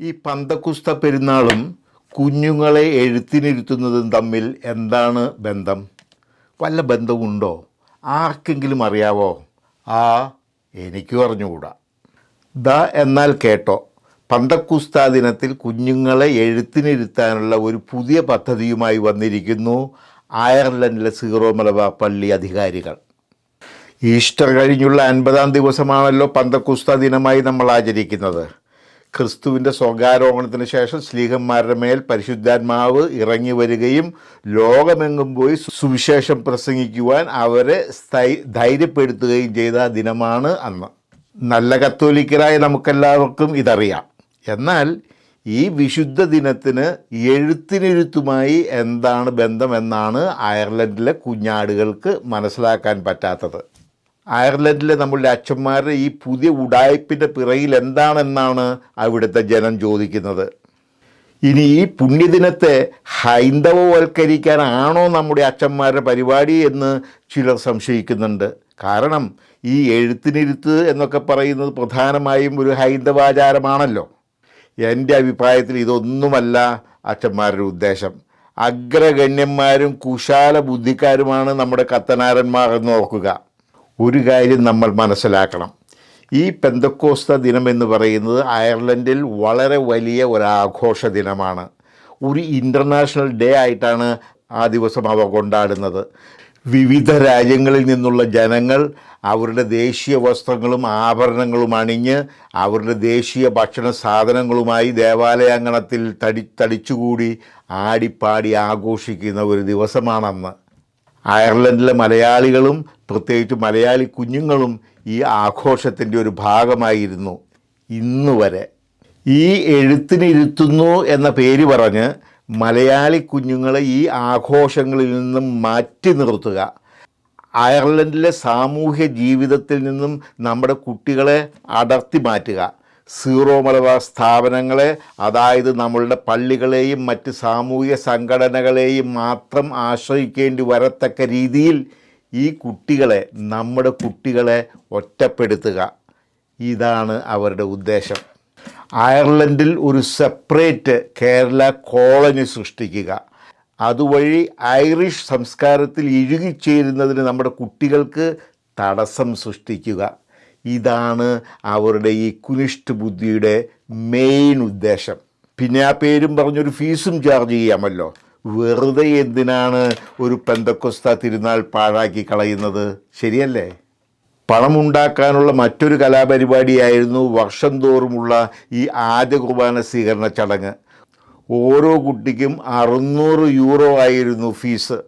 ഈ പന്തക്കുസ്ത പെരുന്നാളും കുഞ്ഞുങ്ങളെ എഴുത്തിനിരുത്തുന്നതും തമ്മിൽ എന്താണ് ബന്ധം? വല്ല ബന്ധമുണ്ടോ ആർക്കെങ്കിലും അറിയാവോ? ആ എനിക്ക് അറിഞ്ഞുകൂടാ. ദ എന്നാൽ കേട്ടോ പന്തക്കുസ്ത ദിനത്തിൽ കുഞ്ഞുങ്ങളെ എഴുത്തിനിരുത്താനുള്ള ഒരു പുതിയ പദ്ധതിയുമായി വന്നിരിക്കുന്നു അയർലൻഡിലെ സീറോ മലബാർ പള്ളി അധികാരികൾ. ഈസ്റ്റർ കഴിഞ്ഞുള്ള അൻപതാം ദിവസമാണല്ലോ പന്തക്കുസ്ത ദിനമായി നമ്മൾ ആചരിക്കുന്നത്. ക്രിസ്തുവിന്റെ സ്വർഗാരോഹണത്തിന് ശേഷം സ്ലീഹന്മാരുടെ മേൽ പരിശുദ്ധാത്മാവ് ഇറങ്ങി വരികയും ലോകമെങ്ങും പോയി സുവിശേഷം പ്രസംഗിക്കുവാൻ അവരെ ധൈര്യപ്പെടുത്തുകയും ചെയ്ത ദിനമാണ് അന്ന്. നല്ല കത്തോലിക്കരായ നമുക്കെല്ലാവർക്കും ഇതറിയാം. എന്നാൽ ഈ വിശുദ്ധ ദിനത്തിന് എഴുത്തിനെഴുത്തുമായി എന്താണ് ബന്ധമെന്നാണ് അയർലൻഡിലെ കുഞ്ഞാടുകൾക്ക് മനസ്സിലാക്കാൻ പറ്റാത്തത്. അയർലൻഡിലെ നമ്മളുടെ അച്ഛന്മാരുടെ ഈ പുതിയ ഉടായ്പിന്റെ പിറയിൽ എന്താണെന്നാണ് അവിടുത്തെ ജനം ചോദിക്കുന്നത്. ഇനി ഈ പുണ്യദിനത്തെ ഹൈന്ദവവൽക്കരിക്കാനാണോ നമ്മുടെ അച്ഛന്മാരുടെ പരിപാടി എന്ന് ചിലർ സംശയിക്കുന്നുണ്ട്. കാരണം ഈ എഴുത്തിനിരുത്ത് എന്നൊക്കെ പറയുന്നത് പ്രധാനമായും ഒരു ഹൈന്ദവാചാരമാണല്ലോ. എന്റെ അഭിപ്രായത്തിൽ ഇതൊന്നുമല്ല അച്ഛന്മാരുടെ ഉദ്ദേശം. അഗ്രഗണ്യന്മാരും കുശാല ബുദ്ധിക്കാരുമാണ് നമ്മുടെ കത്തനാരന്മാർ എന്ന് ഓർക്കുക. ഒരു കാര്യം നമ്മൾ മനസ്സിലാക്കണം. ഈ പെന്തക്കോസ്ത ദിനം എന്ന് പറയുന്നത് അയർലൻഡിൽ വളരെ വലിയ ഒരാഘോഷ ദിനമാണ്. ഒരു ഇന്റർനാഷണൽ ഡേ ആയിട്ടാണ് ആ ദിവസം അവ കൊണ്ടാടുന്നത്. വിവിധ രാജ്യങ്ങളിൽ നിന്നുള്ള ജനങ്ങൾ അവരുടെ ദേശീയ വസ്ത്രങ്ങളും ആഭരണങ്ങളും അണിഞ്ഞ് അവരുടെ ദേശീയ ഭക്ഷണ സാധനങ്ങളുമായി ദേവാലയാങ്കണത്തിൽ തടി തടിച്ചുകൂടി ആടിപ്പാടി ആഘോഷിക്കുന്ന ഒരു ദിവസമാണന്ന്. അയർലൻഡിലെ മലയാളികളും പ്രത്യേകിച്ച് മലയാളി കുഞ്ഞുങ്ങളും ഈ ആഘോഷത്തിന്റെ ഒരു ഭാഗമായിരുന്നു ഇന്ന് വരെ. ഈ എഴുത്തിനിരുത്തുന്നു എന്ന പേര് പറഞ്ഞ് മലയാളി കുഞ്ഞുങ്ങളെ ഈ ആഘോഷങ്ങളിൽ നിന്നും മാറ്റി നിർത്തുക. അയർലൻഡിലെ സാമൂഹ്യ ജീവിതത്തിൽ നിന്നും നമ്മുടെ കുട്ടികളെ അടർത്തി മാറ്റുക. സീറോ മലബാർ സ്ഥാപനങ്ങളെ അതായത് നമ്മളുടെ പള്ളികളെയും മറ്റ് സാമൂഹിക സംഘടനകളെയും മാത്രം ആശ്രയിക്കേണ്ടി വരത്തക്ക രീതിയിൽ ഈ കുട്ടികളെ നമ്മുടെ കുട്ടികളെ ഒറ്റപ്പെടുത്തുക. ഇതാണ് അവരുടെ ഉദ്ദേശം. അയർലൻഡിൽ ഒരു സെപ്പറേറ്റ് കേരള കോളനി സൃഷ്ടിക്കുക. അതുവഴി ഐറിഷ് സംസ്കാരത്തിൽ ഇഴുകിച്ചേരുന്നതിന് നമ്മുടെ കുട്ടികൾക്ക് തടസ്സം സൃഷ്ടിക്കുക. ഇതാണ് അവരുടെ ഈ കുനിഷ്ഠ ബുദ്ധിയുടെ മെയിൻ ഉദ്ദേശം. പിന്നെ ആ പേരും പറഞ്ഞൊരു ഫീസും ചാർജ് ചെയ്യാമല്ലോ. വെറുതെ എന്തിനാണ് ഒരു പെന്തക്കൊസ്ത തിരുനാൾ പാഴാക്കി കളയുന്നത്? ശരിയല്ലേ? പണമുണ്ടാക്കാനുള്ള മറ്റൊരു കലാപരിപാടിയായിരുന്നു വർഷം തോറുമുള്ള ഈ ആദ്യ കുർബാന സ്വീകരണ ചടങ്ങ്. ഓരോ കുട്ടിക്കും അറുന്നൂറ് യൂറോ ആയിരുന്നു ഫീസ്.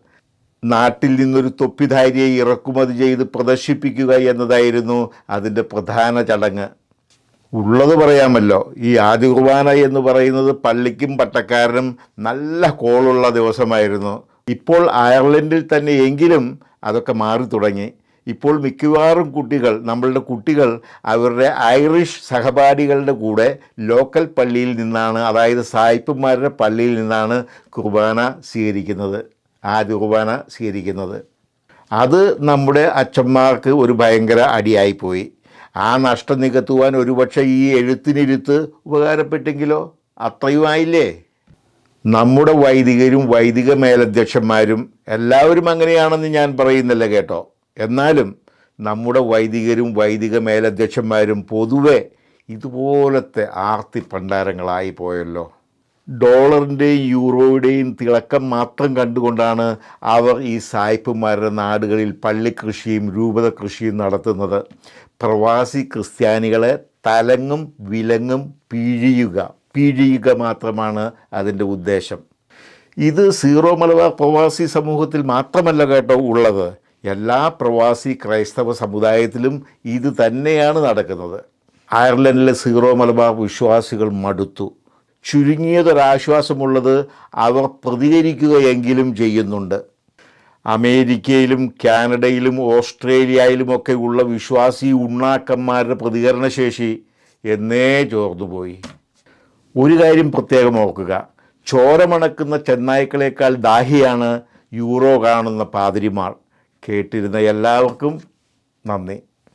നാട്ടിൽ നിന്നൊരു തൊപ്പിധാരിയെ ഇറക്കുമതി ചെയ്ത് പ്രദർശിപ്പിക്കുക എന്നതായിരുന്നു അതിന്റെ പ്രധാന ചടങ്ങ്. ഉള്ളത് പറയാമല്ലോ ഈ ആദ്യ കുർബാന എന്ന് പറയുന്നത് പള്ളിക്കും പട്ടക്കാരനും നല്ല കോളുള്ള ദിവസമായിരുന്നു. ഇപ്പോൾ അയർലൻഡിൽ തന്നെ എങ്കിലും അതൊക്കെ മാറി തുടങ്ങി. ഇപ്പോൾ മിക്കവാറും കുട്ടികൾ നമ്മളുടെ കുട്ടികൾ അവരുടെ ഐറിഷ് സഹപാഠികളുടെ കൂടെ ലോക്കൽ പള്ളിയിൽ നിന്നാണ് അതായത് സായിപ്പന്മാരുടെ പള്ളിയിൽ നിന്നാണ് കുർബാന സ്വീകരിക്കുന്നത്. ആദ്യ രൂപമാണ് സ്വീകരിക്കുന്നത്. അത് നമ്മുടെ അച്ഛന്മാർക്ക് ഒരു ഭയങ്കര അടിയായിപ്പോയി ആ നഷ്ടം നികത്തുവാൻ ഒരുപക്ഷെ ഈ എഴുത്തിനിരുത്ത് ഉപകാരപ്പെട്ടെങ്കിലോ? അത്രയും ആയില്ലേ? നമ്മുടെ വൈദികരും വൈദിക മേലധ്യക്ഷന്മാരും എല്ലാവരും അങ്ങനെയാണെന്ന് ഞാൻ പറയുന്നില്ല കേട്ടോ. എന്നാലും നമ്മുടെ വൈദികരും വൈദിക മേലധ്യക്ഷന്മാരും പൊതുവെ ഇതുപോലത്തെ ആർത്തി പണ്ടാരങ്ങളായി പോയല്ലോ. ഡോളറിന്റെയും യൂറോയുടെയും തിളക്കം മാത്രം കണ്ടുകൊണ്ടാണ് അവർ ഈ സായിപ്പുമാരുടെ നാടുകളിൽ പള്ളിക്കൃഷിയും രൂപത കൃഷിയും നടത്തുന്നത്. പ്രവാസി ക്രിസ്ത്യാനികളെ തലങ്ങും വിലങ്ങും പിഴിയുക പിഴിയുക മാത്രമാണ് അതിന്റെ ഉദ്ദേശം. ഇത് സീറോ മലബാർ പ്രവാസി സമൂഹത്തിൽ മാത്രമല്ല കേട്ടോ ഉള്ളത്. എല്ലാ പ്രവാസി ക്രൈസ്തവ സമുദായത്തിലും ഇത് തന്നെയാണ് നടക്കുന്നത്. അയർലൻഡിലെ സീറോ മലബാർ വിശ്വാസികൾ മടുത്തു. ചുരുങ്ങിയതൊരാശ്വാസമുള്ളത് അവർ പ്രതികരിക്കുകയെങ്കിലും ചെയ്യുന്നുണ്ട്. അമേരിക്കയിലും കാനഡയിലും ഓസ്ട്രേലിയയിലുമൊക്കെ ഉള്ള വിശ്വാസി ഉണ്ണാക്കന്മാരുടെ പ്രതികരണശേഷി എന്നേ ചോർന്നുപോയി. ഒരു കാര്യം പ്രത്യേകം ഓർക്കുക. ചോരമണക്കുന്ന ചെന്നായ്ക്കളേക്കാൾ ദാഹിയാണ് യൂറോ കാണുന്ന പാതിരിമാർ. കേട്ടിരുന്ന എല്ലാവർക്കും നന്ദി.